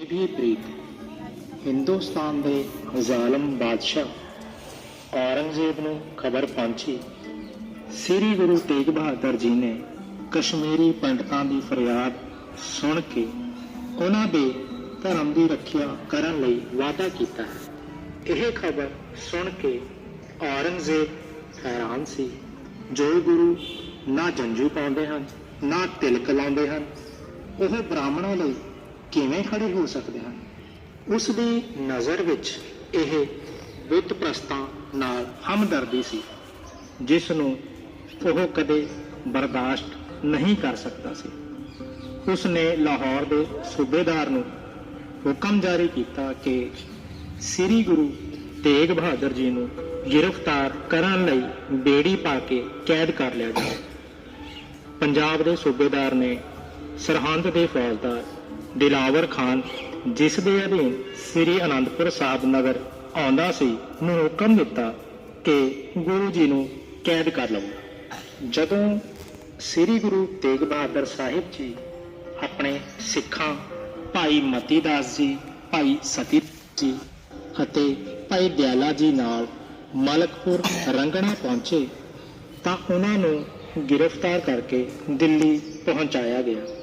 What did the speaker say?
ਵੀ ਪ੍ਰੀਤ ਹਿੰਦੁਸਤਾਨ ਦੇ ਜ਼ਾਲਮ ਬਾਦਸ਼ਾਹ ਔਰੰਗਜ਼ੇਬ ਨੂੰ ਖਬਰ ਪਹੁੰਚੀ। ਸ੍ਰੀ ਗੁਰੂ ਤੇਗ ਬਹਾਦਰ ਜੀ ਨੇ ਕਸ਼ਮੀਰੀ ਪੰਡਤਾਂ ਦੀ ਫਰਿਆਦ ਸੁਣ ਕੇ ਉਹਨਾਂ ਦੇ ਧਰਮ ਦੀ ਰੱਖਿਆ ਕਰਨ ਲਈ ਵਾਅਦਾ ਕੀਤਾ। ਹੈ ਇਹ ਖਬਰ ਸੁਣ ਕੇ ਔਰੰਗਜ਼ੇਬ ਹੈਰਾਨ ਸੀ। ਜੋ ਗੁਰੂ ਨਾ ਜੰਜੂ ਪਾਉਂਦੇ ਹਨ, ਨਾ ਤਿਲਕ ਲਾਉਂਦੇ ਹਨ, ਉਹ ਬ੍ਰਾਹਮਣਾਂ ਲਈ ਕਿਵੇਂ ਖੜੇ ਹੋ ਸਕਦੇ ਹਨ? ਉਸ ਦੀ ਨਜ਼ਰ ਵਿੱਚ ਇਹ ਬੁੱਧ ਪ੍ਰਸਤਾਂ ਨਾਲ ਹਮਦਰਦੀ ਸੀ, ਜਿਸ ਨੂੰ ਉਹ ਕਦੇ ਬਰਦਾਸ਼ਤ ਨਹੀਂ ਕਰ ਸਕਦਾ ਸੀ। ਉਸ ਨੇ ਲਾਹੌਰ ਦੇ ਸੂਬੇਦਾਰ ਨੂੰ ਹੁਕਮ ਜਾਰੀ ਕੀਤਾ ਕਿ ਸ੍ਰੀ ਗੁਰੂ ਤੇਗ ਬਹਾਦਰ ਜੀ ਨੂੰ ਗ੍ਰਿਫਤਾਰ ਕਰਨ ਲਈ ਬੇੜੀ ਪਾ ਕੇ ਕੈਦ ਕਰ ਲਿਆ ਜਾਵੇ। ਪੰਜਾਬ ਦੇ ਸੂਬੇਦਾਰ ਨੇ ਸਰਹੰਦ ਦੇ ਫੌਜਦਾਰ ਦਿਲਾਵਰ ਖਾਨ, ਜਿਸ ਦੇ ਅਧੀਨ ਸ੍ਰੀ ਅਨੰਦਪੁਰ ਸਾਹਿਬ ਨਗਰ ਆਉਂਦਾ ਸੀ, ਨੂੰ ਹੁਕਮ ਦਿੱਤਾ ਕਿ ਗੁਰੂ ਜੀ ਨੂੰ ਕੈਦ ਕਰ ਲਵੋ। ਜਦੋਂ ਸ੍ਰੀ ਗੁਰੂ ਤੇਗ ਬਹਾਦਰ ਸਾਹਿਬ ਜੀ ਆਪਣੇ ਸਿੱਖਾਂ ਭਾਈ ਮਤੀ ਦਾਸ ਜੀ, ਭਾਈ ਸਤੀ ਜੀ ਅਤੇ ਭਾਈ ਦਿਆਲਾ ਜੀ ਨਾਲ ਮਲਕਪੁਰ ਰੰਗਣਾ ਪਹੁੰਚੇ, ਤਾਂ ਉਹਨਾਂ ਨੂੰ ਗ੍ਰਿਫਤਾਰ ਕਰਕੇ ਦਿੱਲੀ ਪਹੁੰਚਾਇਆ ਗਿਆ।